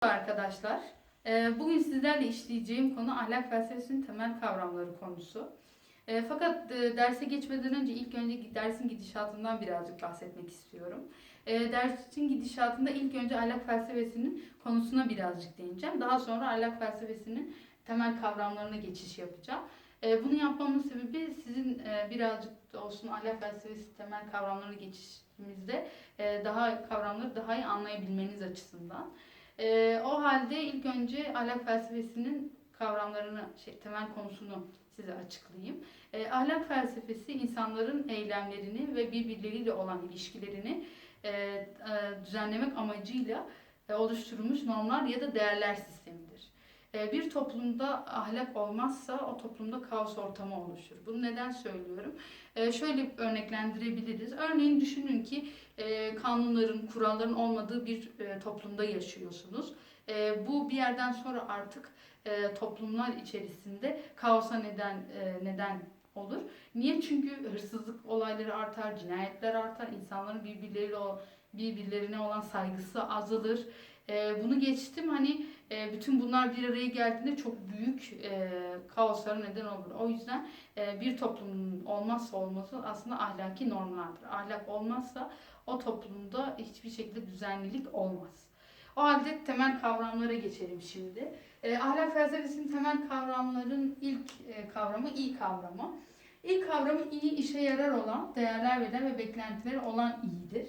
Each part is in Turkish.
arkadaşlar. Ee, Bugün sizlerle işleyeceğim konu ahlak felsefesinin temel kavramları konusu. Ee, Fakat e, derse geçmeden önce ilk önce dersin gidişatından birazcık bahsetmek istiyorum. Ee, Dersin gidişatında ilk önce ahlak felsefesinin konusuna birazcık değineceğim. Daha sonra ahlak felsefesinin temel kavramlarına geçiş yapacağım. Bunu yapmamın sebebi sizin e, birazcık olsun ahlak felsefesi temel kavramlarına geçişimizde e, daha kavramları daha iyi anlayabilmeniz açısından. Ee, o halde ilk önce ahlak felsefesinin kavramlarını, şey, temel konusunu size açıklayayım. Ee, ahlak felsefesi insanların eylemlerini ve birbirleriyle olan ilişkilerini e, e, düzenlemek amacıyla e, oluşturulmuş normlar ya da değerler sistemidir. E, bir toplumda ahlak olmazsa o toplumda kaos ortamı oluşur. Bunu neden söylüyorum? E, şöyle örneklendirebiliriz. Örneğin düşünün ki e, kanunların, kuralların olmadığı bir e, toplumda yaşıyorsunuz. E, bu bir yerden sonra artık toplumlar içerisinde kaosa neden neden olur. Niye? Çünkü hırsızlık olayları artar, cinayetler artar, insanların birbirleriyle birbirlerine olan saygısı azalır. Bunu geçtim hani e, bütün bunlar bir araya geldiğinde çok büyük e, kaoslara neden olur. O yüzden e, bir toplumun olmazsa olmazı aslında ahlaki normlardır. Ahlak olmazsa o toplumda hiçbir şekilde düzenlilik olmaz. O halde temel kavramlara geçelim şimdi. E, ahlak felsefesinin temel kavramların ilk e, kavramı iyi kavramı. İlk kavramı iyi işe yarar olan, değerler veren ve beklentileri olan iyidir.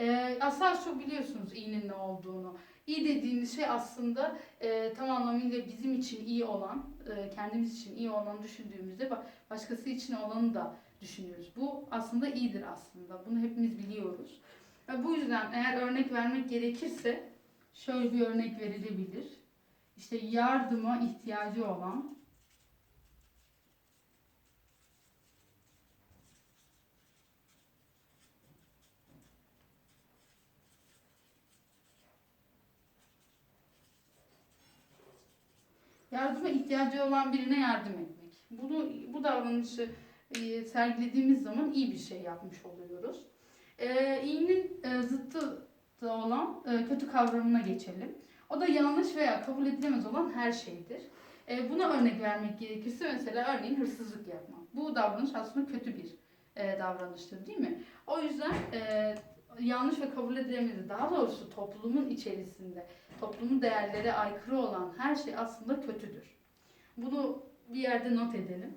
E, aslında çok biliyorsunuz iyinin ne olduğunu. İyi dediğimiz şey aslında e, tam anlamıyla bizim için iyi olan, e, kendimiz için iyi olanı düşündüğümüzde ba- başkası için olanı da düşünüyoruz. Bu aslında iyidir aslında. Bunu hepimiz biliyoruz. Ve bu yüzden eğer örnek vermek gerekirse şöyle bir örnek verilebilir. İşte yardıma ihtiyacı olan yardıma ihtiyacı olan birine yardım etmek. Bunu bu davranışı e, sergilediğimiz zaman iyi bir şey yapmış oluyoruz. E, iyinin e, zıttı da olan e, kötü kavramına geçelim. O da yanlış veya kabul edilemez olan her şeydir. E, buna örnek vermek gerekirse mesela örneğin hırsızlık yapmak. Bu davranış aslında kötü bir e, davranıştır değil mi? O yüzden e, yanlış ve kabul edilemez, daha doğrusu toplumun içerisinde, toplumun değerlere aykırı olan her şey aslında kötüdür. Bunu bir yerde not edelim.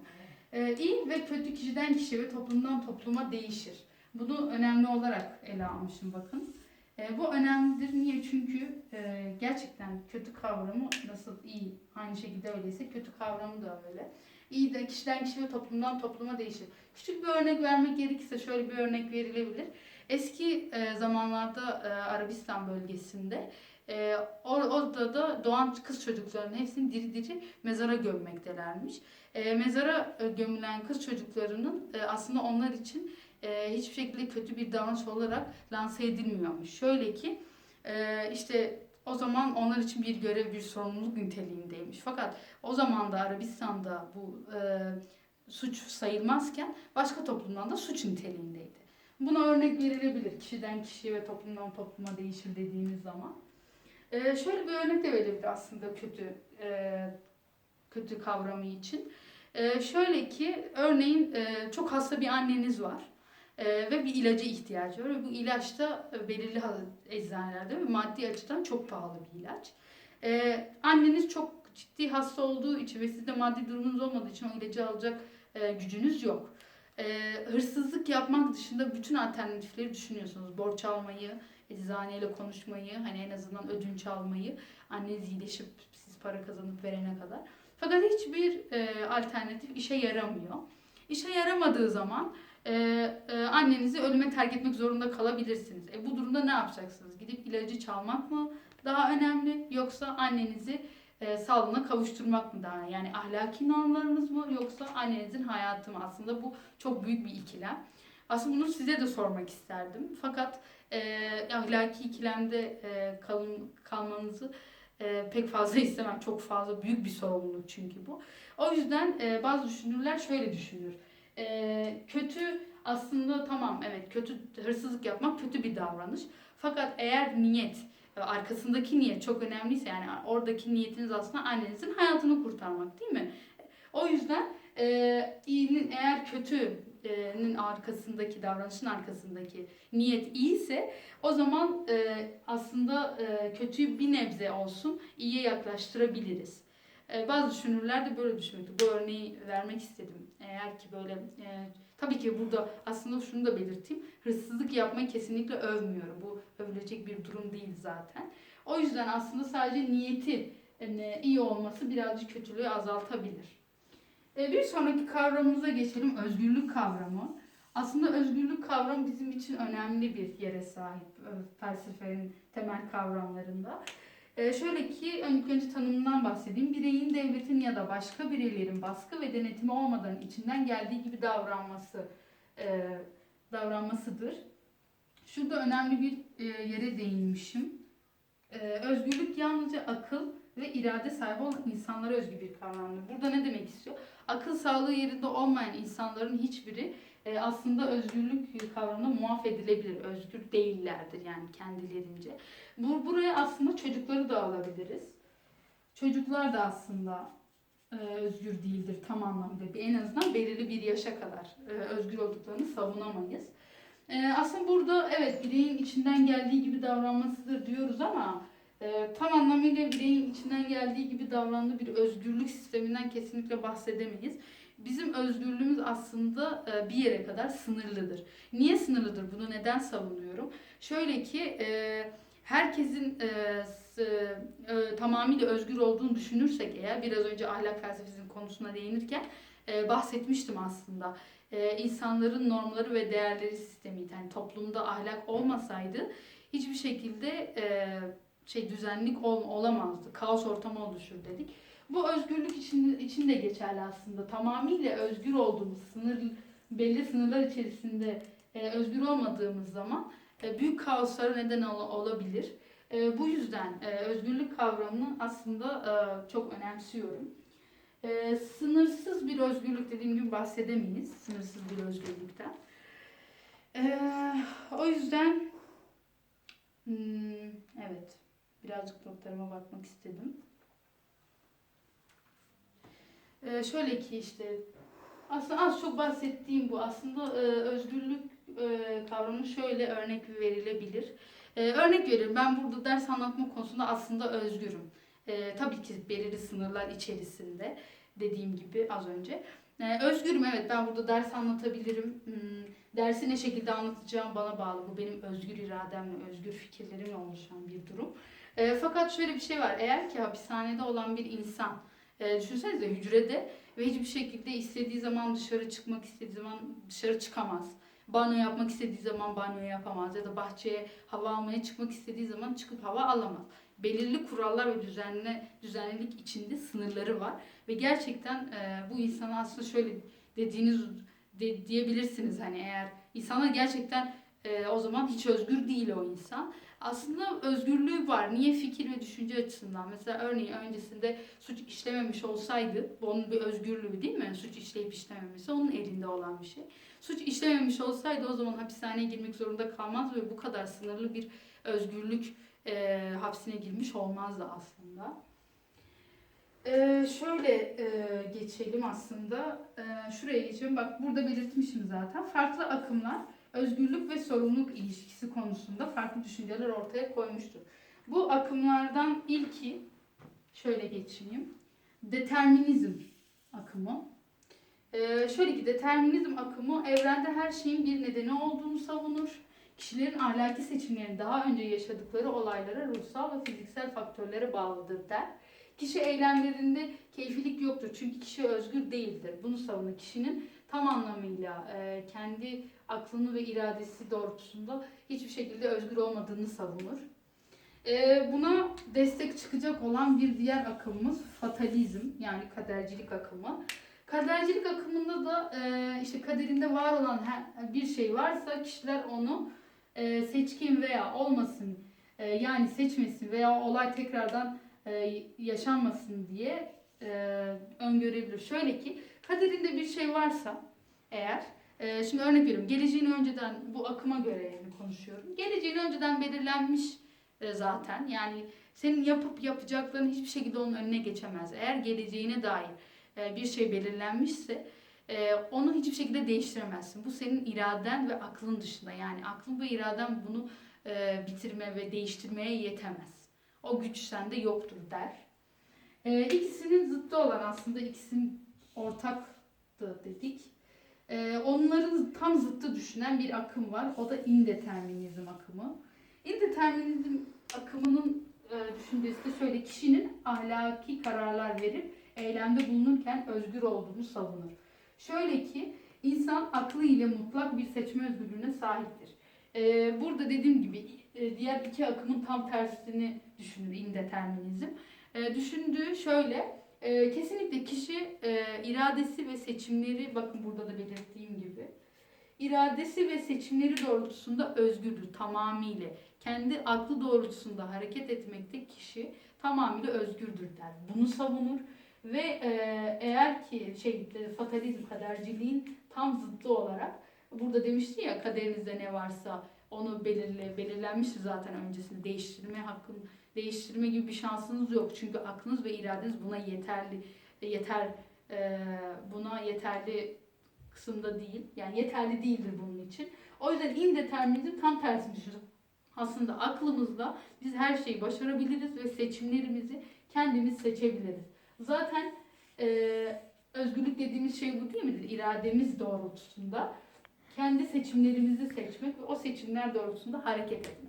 E, iyi ve kötü kişiden kişiye ve toplumdan topluma değişir. Bunu önemli olarak ele almışım bakın. E, bu önemlidir. Niye? Çünkü e, gerçekten kötü kavramı nasıl iyi, aynı şekilde öyleyse kötü kavramı da öyle. İyi de kişiden kişiye toplumdan topluma değişir. Küçük bir örnek vermek gerekirse şöyle bir örnek verilebilir. Eski e, zamanlarda e, Arabistan bölgesinde e, or- orada da doğan kız çocuklarının hepsini diri diri mezara gömmektelermiş. E, mezara e, gömülen kız çocuklarının e, aslında onlar için e, hiçbir şekilde kötü bir davranış olarak lanse edilmiyormuş. Şöyle ki e, işte o zaman onlar için bir görev, bir sorumluluk niteliğindeymiş. Fakat o zaman da Arabistan'da bu e, suç sayılmazken başka toplumdan da suç niteliğindeydi. Buna örnek verilebilir. Kişiden kişiye ve toplumdan topluma değişir dediğimiz zaman. E, şöyle bir örnek de verilebilir aslında kötü e, kötü kavramı için. E, şöyle ki örneğin e, çok hasta bir anneniz var. Ee, ve bir ilaca ihtiyacı var. Bu ilaç da e, belirli eczanelerde ve maddi açıdan çok pahalı bir ilaç. Ee, anneniz çok ciddi hasta olduğu için ve sizde maddi durumunuz olmadığı için o ilacı alacak e, gücünüz yok. Ee, hırsızlık yapmak dışında bütün alternatifleri düşünüyorsunuz. Borç almayı, eczaneyle konuşmayı, hani en azından ödünç almayı, anneniz iyileşip siz para kazanıp verene kadar. Fakat hiçbir e, alternatif işe yaramıyor. İşe yaramadığı zaman e, e, annenizi ölüme terk etmek zorunda kalabilirsiniz. E, bu durumda ne yapacaksınız? Gidip ilacı çalmak mı daha önemli yoksa annenizi e, sağlığına kavuşturmak mı daha? Yani ahlaki normlarınız mı yoksa annenizin hayatı mı? Aslında bu çok büyük bir ikilem. Aslında bunu size de sormak isterdim. Fakat e, ahlaki ikilemde e, kalın, kalmanızı e, pek fazla istemem. Çok fazla büyük bir sorumluluk çünkü bu. O yüzden e, bazı düşünürler şöyle düşünür. E, kötü aslında tamam evet kötü hırsızlık yapmak kötü bir davranış. Fakat eğer niyet arkasındaki niyet çok önemliyse yani oradaki niyetiniz aslında annenizin hayatını kurtarmak değil mi? O yüzden e, iyinin eğer kötünün arkasındaki davranışın arkasındaki niyet iyiyse o zaman e, aslında e, kötüyü bir nebze olsun iyiye yaklaştırabiliriz. E, bazı düşünürler de böyle düşünüyordu. Bu örneği vermek istedim. Eğer ki böyle e, tabii ki burada aslında şunu da belirteyim. Hırsızlık yapmayı kesinlikle övmüyorum. Bu övülecek bir durum değil zaten. O yüzden aslında sadece niyeti e, iyi olması birazcık kötülüğü azaltabilir. E, bir sonraki kavramımıza geçelim. Özgürlük kavramı. Aslında özgürlük kavramı bizim için önemli bir yere sahip e, felsefenin temel kavramlarında. E, şöyle ki önce, önce tanımından bahsedeyim. Bireyin, devletin ya da başka bireylerin baskı ve denetimi olmadan içinden geldiği gibi davranması e, davranmasıdır. Şurada önemli bir e, yere değinmişim. E, özgürlük yalnızca akıl ve irade sahibi olan insanlara özgü bir kavramdır. Burada ne demek istiyor? Akıl sağlığı yerinde olmayan insanların hiçbiri e, aslında özgürlük kavramına muaf edilebilir. Özgür değillerdir yani kendilerince. Bu, buraya aslında çocukları da alabiliriz. Çocuklar da aslında e, özgür değildir tam anlamda. En azından belirli bir yaşa kadar e, özgür olduklarını savunamayız. E, aslında burada evet bireyin içinden geldiği gibi davranmasıdır diyoruz ama e, tam anlamıyla bireyin içinden geldiği gibi davrandığı bir özgürlük sisteminden kesinlikle bahsedemeyiz. Bizim özgürlüğümüz aslında e, bir yere kadar sınırlıdır. Niye sınırlıdır? Bunu neden savunuyorum? Şöyle ki e, herkesin e, tamamıyla özgür olduğunu düşünürsek eğer biraz önce ahlak felsefesinin konusuna değinirken bahsetmiştim aslında. İnsanların normları ve değerleri sistemiydi. Yani toplumda ahlak olmasaydı hiçbir şekilde şey düzenlik ol, olamazdı. Kaos ortamı oluşur dedik. Bu özgürlük için, için de geçerli aslında. Tamamıyla özgür olduğumuz, sınır belli sınırlar içerisinde e, özgür olmadığımız zaman e, büyük kaoslara neden ol- olabilir. E, bu yüzden e, özgürlük kavramını aslında e, çok önemsiyorum. E, sınırsız bir özgürlük dediğim gibi bahsedemeyiz. Sınırsız bir özgürlükten. E, o yüzden hmm, evet birazcık notlarıma bakmak istedim. E, şöyle ki işte aslında az çok bahsettiğim bu. Aslında e, özgürlük e, kavramı şöyle örnek verilebilir. E, örnek veriyorum ben burada ders anlatma konusunda aslında özgürüm. E, tabii ki belirli sınırlar içerisinde dediğim gibi az önce. E, özgürüm evet ben burada ders anlatabilirim. Hmm, dersi ne şekilde anlatacağım bana bağlı. Bu benim özgür irademle, özgür fikirlerimle oluşan bir durum. E, fakat şöyle bir şey var. Eğer ki hapishanede olan bir insan, e, düşünsenize hücrede ve hiçbir şekilde istediği zaman dışarı çıkmak istediği zaman dışarı çıkamaz. Banyo yapmak istediği zaman banyo yapamaz ya da bahçeye hava almaya çıkmak istediği zaman çıkıp hava alamaz. Belirli kurallar ve düzenli düzenlilik içinde sınırları var ve gerçekten e, bu insana aslında şöyle dediğiniz de, diyebilirsiniz hani eğer insana gerçekten e, o zaman hiç özgür değil o insan. Aslında özgürlüğü var. Niye fikir ve düşünce açısından? Mesela örneğin öncesinde suç işlememiş olsaydı, bu onun bir özgürlüğü değil mi? Suç işleyip işlememesi onun elinde olan bir şey. Suç işlememiş olsaydı o zaman hapishaneye girmek zorunda kalmaz ve bu kadar sınırlı bir özgürlük e, hapsine girmiş olmazdı aslında. E, şöyle e, geçelim aslında. E, şuraya geçelim. Bak burada belirtmişim zaten. Farklı akımlar özgürlük ve sorumluluk ilişkisi konusunda farklı düşünceler ortaya koymuştur. Bu akımlardan ilki şöyle geçeyim. Determinizm akımı. Ee, şöyle ki determinizm akımı evrende her şeyin bir nedeni olduğunu savunur. Kişilerin ahlaki seçimlerini daha önce yaşadıkları olaylara, ruhsal ve fiziksel faktörlere bağlıdır der. Kişi eylemlerinde keyfilik yoktur çünkü kişi özgür değildir. Bunu savunur. Kişinin tam anlamıyla e, kendi aklını ve iradesi doğrultusunda hiçbir şekilde özgür olmadığını savunur. E, buna destek çıkacak olan bir diğer akımımız fatalizm yani kadercilik akımı. Kadercilik akımında da e, işte kaderinde var olan her, bir şey varsa kişiler onu e, seçkin veya olmasın e, yani seçmesin veya olay tekrardan e, yaşanmasın diye e, öngörebilir. Şöyle ki varsa eğer e, şimdi örnek veriyorum geleceğini önceden bu akıma göre yani konuşuyorum. Geleceğin önceden belirlenmiş e, zaten. Yani senin yapıp yapacakların hiçbir şekilde onun önüne geçemez. Eğer geleceğine dair e, bir şey belirlenmişse e, onu hiçbir şekilde değiştiremezsin. Bu senin iraden ve aklın dışında. Yani aklın ve iraden bunu e, bitirme ve değiştirmeye yetemez. O güç sende yoktur der. E, ikisinin zıttı olan aslında ikisinin ortaktı dedik. E, onların tam zıttı düşünen bir akım var. O da indeterminizm akımı. İndeterminizm akımının e, düşüncesi de şöyle kişinin ahlaki kararlar verip eylemde bulunurken özgür olduğunu savunur. Şöyle ki insan aklı ile mutlak bir seçme özgürlüğüne sahiptir. Ee, burada dediğim gibi e, diğer iki akımın tam tersini düşünür indeterminizm. Ee, düşündüğü şöyle e, kesinlikle kişi e, iradesi ve seçimleri bakın burada da belirttiğim gibi iradesi ve seçimleri doğrultusunda özgürdür tamamıyla. Kendi aklı doğrultusunda hareket etmekte kişi tamamıyla özgürdür der. Bunu savunur ve e, eğer ki şey e, fatalizm kaderciliğin tam zıttı olarak burada demişti ya kaderinizde ne varsa onu belirle belirlenmişti zaten öncesinde değiştirme hakkın değiştirme gibi bir şansınız yok. Çünkü aklınız ve iradeniz buna yeterli yeter e, buna yeterli kısımda değil. Yani yeterli değildir bunun için. O yüzden indeterminizm tam tersini düşünün. Aslında aklımızda biz her şeyi başarabiliriz ve seçimlerimizi kendimiz seçebiliriz. Zaten e, özgürlük dediğimiz şey bu değil midir? İrademiz doğrultusunda kendi seçimlerimizi seçmek ve o seçimler doğrultusunda hareket etmek.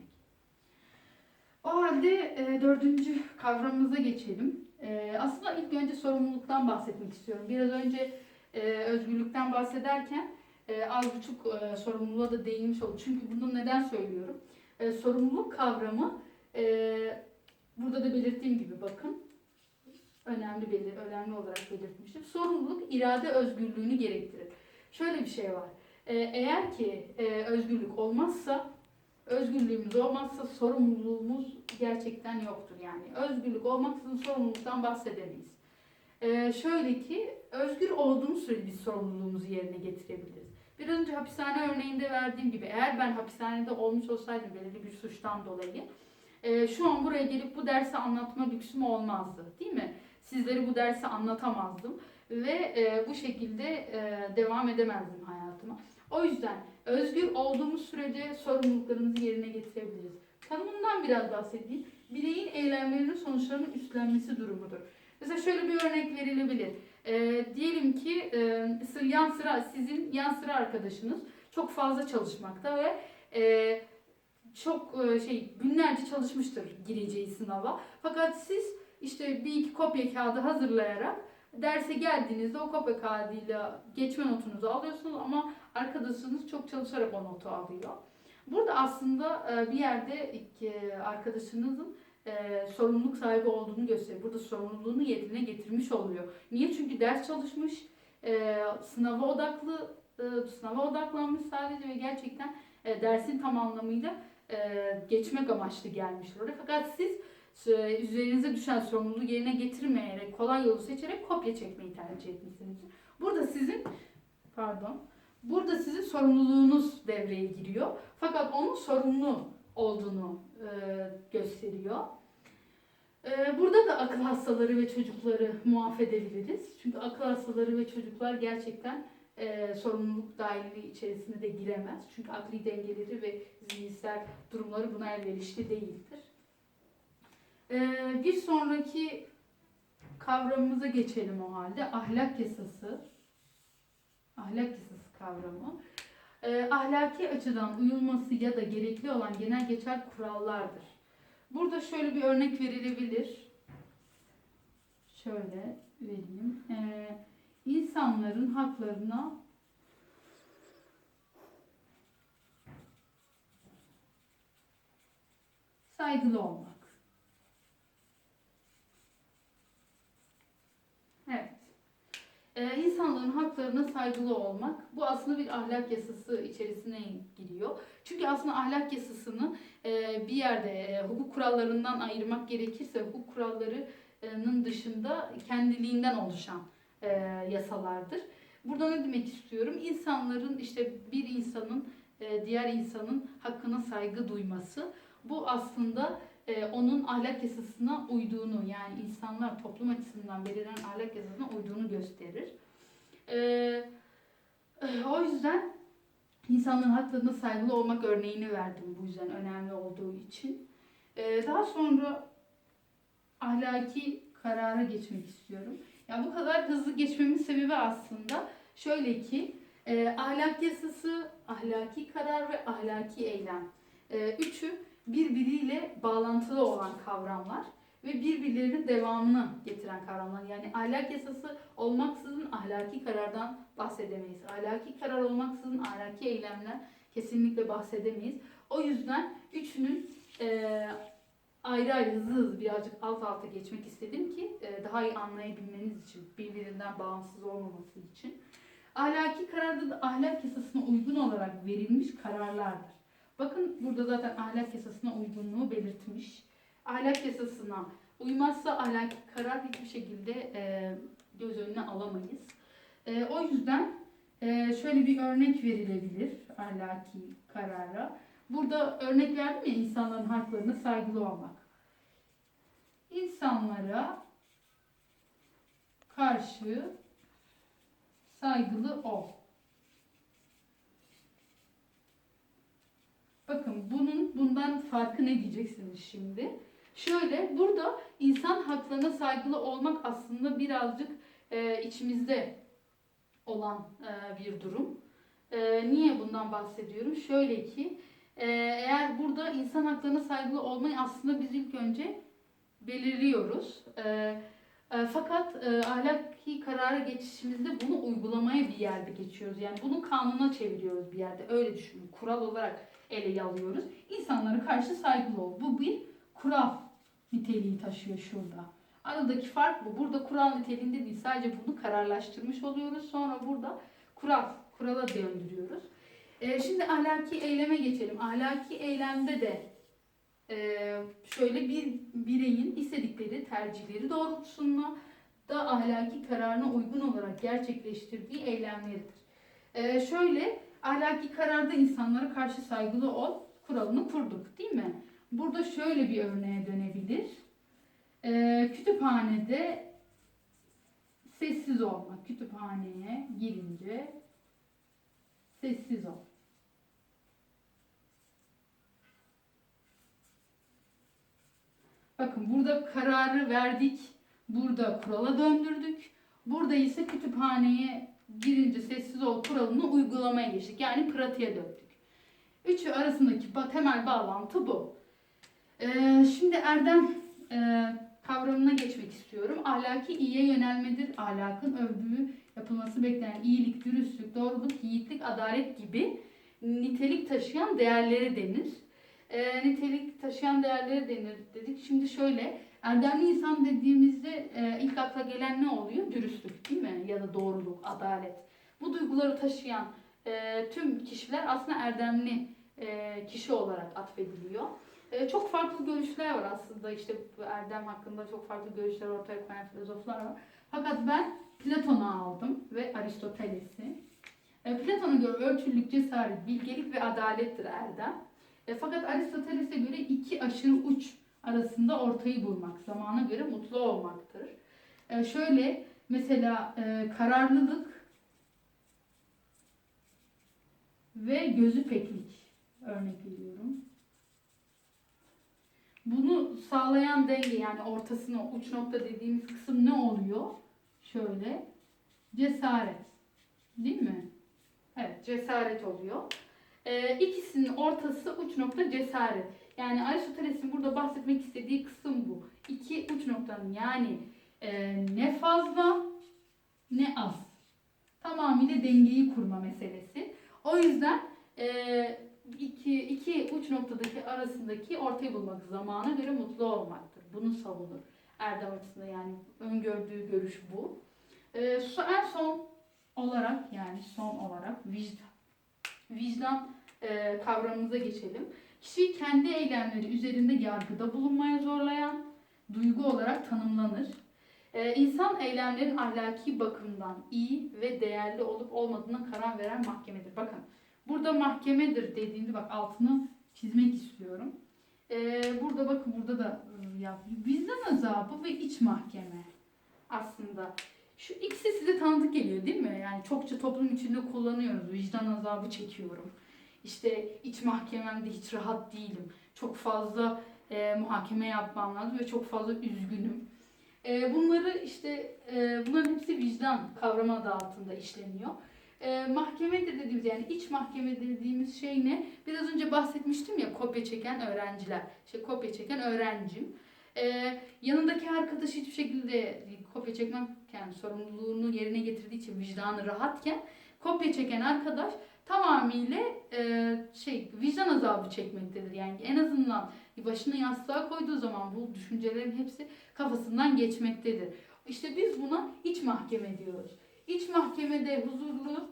O halde e, dördüncü kavramımıza geçelim. E, aslında ilk önce sorumluluktan bahsetmek istiyorum. Biraz önce e, özgürlükten bahsederken e, az buçuk e, sorumluluğa da değinmiş oldum. Çünkü bunu neden söylüyorum? E, sorumluluk kavramı e, burada da belirttiğim gibi bakın önemli belir, önemli olarak belirtmiştim. Sorumluluk irade özgürlüğünü gerektirir. Şöyle bir şey var. Ee, eğer ki e, özgürlük olmazsa, özgürlüğümüz olmazsa sorumluluğumuz gerçekten yoktur. Yani özgürlük olmaksızın sorumluluktan bahsedemeyiz. Ee, şöyle ki özgür olduğumuz sürece biz sorumluluğumuzu yerine getirebiliriz. Bir önce hapishane örneğinde verdiğim gibi eğer ben hapishanede olmuş olsaydım belirli bir suçtan dolayı e, şu an buraya gelip bu dersi anlatma lüksüm olmazdı değil mi? sizlere bu dersi anlatamazdım ve e, bu şekilde e, devam edemezdim hayatıma. O yüzden özgür olduğumuz sürece sorumluluklarımızı yerine getirebiliriz. Tanımından biraz bahsedeyim. Bireyin eylemlerinin sonuçlarının üstlenmesi durumudur. Mesela şöyle bir örnek verilebilir. E, diyelim ki e, yan sıra sizin yan sıra arkadaşınız çok fazla çalışmakta ve e, çok e, şey günlerce çalışmıştır gireceği sınava. Fakat siz işte bir iki kopya kağıdı hazırlayarak derse geldiğinizde o kopya kağıdıyla geçme notunuzu alıyorsunuz ama arkadaşınız çok çalışarak o notu alıyor. Burada aslında e, bir yerde e, arkadaşınızın e, sorumluluk sahibi olduğunu gösteriyor. Burada sorumluluğunu yerine getirmiş oluyor. Niye? Çünkü ders çalışmış, sınava odaklı, sınava odaklanmış sadece ve gerçekten dersin tam anlamıyla geçmek amaçlı gelmiştir oraya. Fakat siz üzerinize düşen sorumluluğu yerine getirmeyerek kolay yolu seçerek kopya çekmeyi tercih etmişsiniz. Burada sizin pardon burada sizin sorumluluğunuz devreye giriyor. Fakat onun sorumlu olduğunu e, gösteriyor. E, burada da akıl hastaları ve çocukları muaf edebiliriz. Çünkü akıl hastaları ve çocuklar gerçekten e, sorumluluk dahilliği içerisinde de giremez. Çünkü akli dengeleri ve zihinsel durumları buna elverişli değildir. Ee, bir sonraki kavramımıza geçelim o halde. Ahlak yasası. Ahlak yasası kavramı. Ee, ahlaki açıdan uyulması ya da gerekli olan genel geçer kurallardır. Burada şöyle bir örnek verilebilir. Şöyle vereyim. Ee, insanların haklarına saygılı olmak. Ee, insanların haklarına saygılı olmak bu aslında bir ahlak yasası içerisine giriyor. Çünkü aslında ahlak yasasını e, bir yerde e, hukuk kurallarından ayırmak gerekirse hukuk kurallarının dışında kendiliğinden oluşan e, yasalardır. Burada ne demek istiyorum? İnsanların işte bir insanın e, diğer insanın hakkına saygı duyması bu aslında e, onun ahlak yasasına uyduğunu yani insanlar toplum açısından belirlenen ahlak yasasına uyduğunu gösterir. E, e, o yüzden insanların haklarına saygılı olmak örneğini verdim bu yüzden önemli olduğu için. E, daha sonra ahlaki karara geçmek istiyorum. Ya bu kadar hızlı geçmemin sebebi aslında şöyle ki e, ahlak yasası, ahlaki karar ve ahlaki eylem. E, üçü birbiriyle bağlantılı olan kavramlar ve birbirlerinin devamını getiren kavramlar. Yani ahlak yasası olmaksızın ahlaki karardan bahsedemeyiz. Ahlaki karar olmaksızın ahlaki eylemler kesinlikle bahsedemeyiz. O yüzden üçünün e, ayrı ayrı hızlı hızlı birazcık alt alta geçmek istedim ki e, daha iyi anlayabilmeniz için, birbirinden bağımsız olmaması için. Ahlaki kararda da ahlak yasasına uygun olarak verilmiş kararlardır. Bakın burada zaten ahlak yasasına uygunluğu belirtmiş. Ahlak yasasına uymazsa ahlaki karar hiçbir şekilde e, göz önüne alamayız. E, o yüzden e, şöyle bir örnek verilebilir ahlaki karara. Burada örnek verdim ya insanların haklarına saygılı olmak. İnsanlara karşı saygılı ol. Bakın bunun bundan farkı ne diyeceksiniz şimdi? Şöyle burada insan haklarına saygılı olmak aslında birazcık e, içimizde olan e, bir durum. E, niye bundan bahsediyorum? Şöyle ki e, eğer burada insan haklarına saygılı olmayı aslında biz ilk önce belirliyoruz. E, e, fakat e, ahlaki karara geçişimizde bunu uygulamaya bir yerde geçiyoruz. Yani bunu kanuna çeviriyoruz bir yerde. Öyle düşünün. Kural olarak ele alıyoruz. İnsanlara karşı saygılı ol. Bu bir kural niteliği taşıyor şurada. Aradaki fark bu. Burada kural niteliğinde değil. Sadece bunu kararlaştırmış oluyoruz. Sonra burada kural, kurala döndürüyoruz. E, şimdi ahlaki eyleme geçelim. Ahlaki eylemde de e, şöyle bir bireyin istedikleri tercihleri doğrultusunda da ahlaki kararına uygun olarak gerçekleştirdiği eylemleridir. E, şöyle ahlaki kararda insanlara karşı saygılı ol kuralını kurduk değil mi? Burada şöyle bir örneğe dönebilir. E, kütüphanede sessiz olmak. Kütüphaneye girince sessiz ol. Bakın burada kararı verdik. Burada kurala döndürdük. Burada ise kütüphaneye girince sessiz ol kuralını uygulamaya geçtik. Yani pratiğe döktük. Üçü arasındaki temel bağlantı bu. Ee, şimdi erdem e, kavramına geçmek istiyorum. Ahlaki iyiye yönelmedir. Ahlakın övdüğü, yapılması beklenen iyilik, dürüstlük, doğruluk, yiğitlik, adalet gibi nitelik taşıyan değerleri denir. E, nitelik taşıyan değerleri denir dedik. Şimdi şöyle, erdemli insan dediğimizde e, ilk akla gelen ne oluyor? Dürüstlük değil mi? Ya da doğruluk, adalet. Bu duyguları taşıyan e, tüm kişiler aslında erdemli e, kişi olarak atfediliyor. E, çok farklı görüşler var aslında işte erdem hakkında çok farklı görüşler ortaya koyan filozoflar var. Fakat ben Platon'u aldım ve Aristoteles'i. E, Platon'a göre ölçülük, cesaret, bilgelik ve adalettir erdem. E, fakat Aristoteles'e göre iki aşırı uç arasında ortayı bulmak, zamana göre mutlu olmaktır. E, şöyle mesela e, kararlılık ve gözü peklik örnek veriyorum. Bunu sağlayan denge yani ortasına uç nokta dediğimiz kısım ne oluyor? Şöyle cesaret. Değil mi? Evet cesaret oluyor. Ee, ikisinin ortası uç nokta cesaret. Yani Aristoteles'in burada bahsetmek istediği kısım bu. İki uç noktanın yani e, ne fazla ne az. Tamamıyla dengeyi kurma meselesi. O yüzden e, iki, iki uç noktadaki arasındaki ortayı bulmak zamana göre mutlu olmaktır. Bunu savunur. Erdem açısında yani öngördüğü görüş bu. E, en son olarak yani son olarak vicdan. Vicdan e, kavramımıza geçelim. Kişiyi kendi eylemleri üzerinde yargıda bulunmaya zorlayan duygu olarak tanımlanır. Ee, insan eylemlerin ahlaki bakımdan iyi ve değerli olup olmadığına karar veren mahkemedir. Bakın burada mahkemedir dediğimde bak altını çizmek istiyorum. Ee, burada bakın burada da e, yap. Vicdan azabı ve iç mahkeme aslında. Şu ikisi size tanıdık geliyor değil mi? Yani çokça toplum içinde kullanıyoruz. Vicdan azabı çekiyorum. İşte iç mahkememde hiç rahat değilim. Çok fazla e, muhakeme yapmam lazım ve çok fazla üzgünüm. E, bunları işte e, bunların hepsi vicdan kavramı adı altında işleniyor. E, mahkeme de dediğimiz yani iç mahkeme dediğimiz şey ne? Biraz önce bahsetmiştim ya kopya çeken öğrenciler. İşte kopya çeken öğrencim. E, yanındaki arkadaş hiçbir şekilde kopya çekmezken sorumluluğunu yerine getirdiği için vicdanı rahatken kopya çeken arkadaş tamamıyla e, şey vicdan azabı çekmektedir. Yani en azından başını yastığa koyduğu zaman bu düşüncelerin hepsi kafasından geçmektedir. İşte biz buna iç mahkeme diyoruz. İç mahkemede huzurlu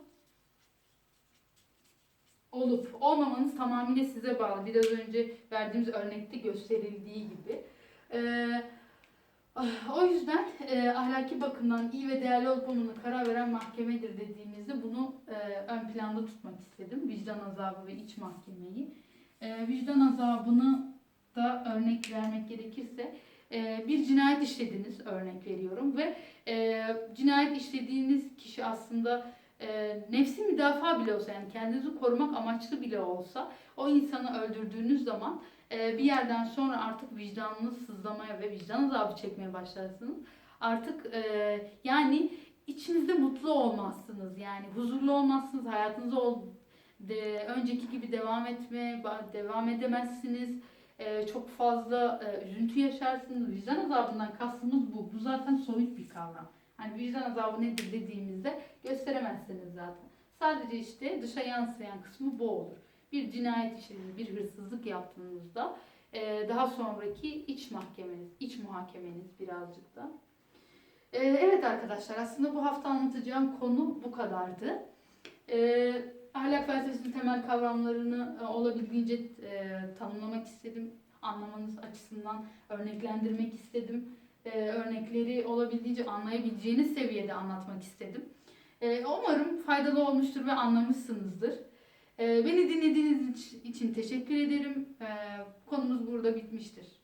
olup olmamanız tamamıyla size bağlı. Biraz önce verdiğimiz örnekte gösterildiği gibi. Ee, o yüzden e, ahlaki bakımdan iyi ve değerli olup olmadığına karar veren mahkemedir dediğimizde bunu e, ön planda tutmak istedim. Vicdan azabı ve iç mahkemeyi. E, vicdan azabını da örnek vermek gerekirse e, bir cinayet işlediniz örnek veriyorum ve e, cinayet işlediğiniz kişi aslında e, nefsi müdafaa bile olsa yani kendinizi korumak amaçlı bile olsa o insanı öldürdüğünüz zaman e, bir yerden sonra artık vicdanınız sızlamaya ve vicdan azabı çekmeye başlarsınız. Artık e, yani içinizde mutlu olmazsınız yani huzurlu olmazsınız hayatınıza ol, de, önceki gibi devam etme devam edemezsiniz. E, çok fazla e, üzüntü yaşarsınız. Vicdan azabından kastımız bu. Bu zaten soyut bir kavram. Hani vicdan azabı nedir dediğimizde gösteremezsiniz zaten. Sadece işte dışa yansıyan kısmı bu olur. Bir cinayet işlediğiniz, bir hırsızlık yaptığınızda e, daha sonraki iç mahkemeniz, iç muhakemeniz birazcık da. E, evet arkadaşlar aslında bu hafta anlatacağım konu bu kadardı. E, ahlak felsefesinin temel kavramlarını e, olabildiğince e, tanımlamak istedim. Anlamanız açısından örneklendirmek istedim. E, örnekleri olabildiğince anlayabileceğiniz seviyede anlatmak istedim. E, umarım faydalı olmuştur ve anlamışsınızdır. E, beni dinlediğiniz için teşekkür ederim. E, konumuz burada bitmiştir.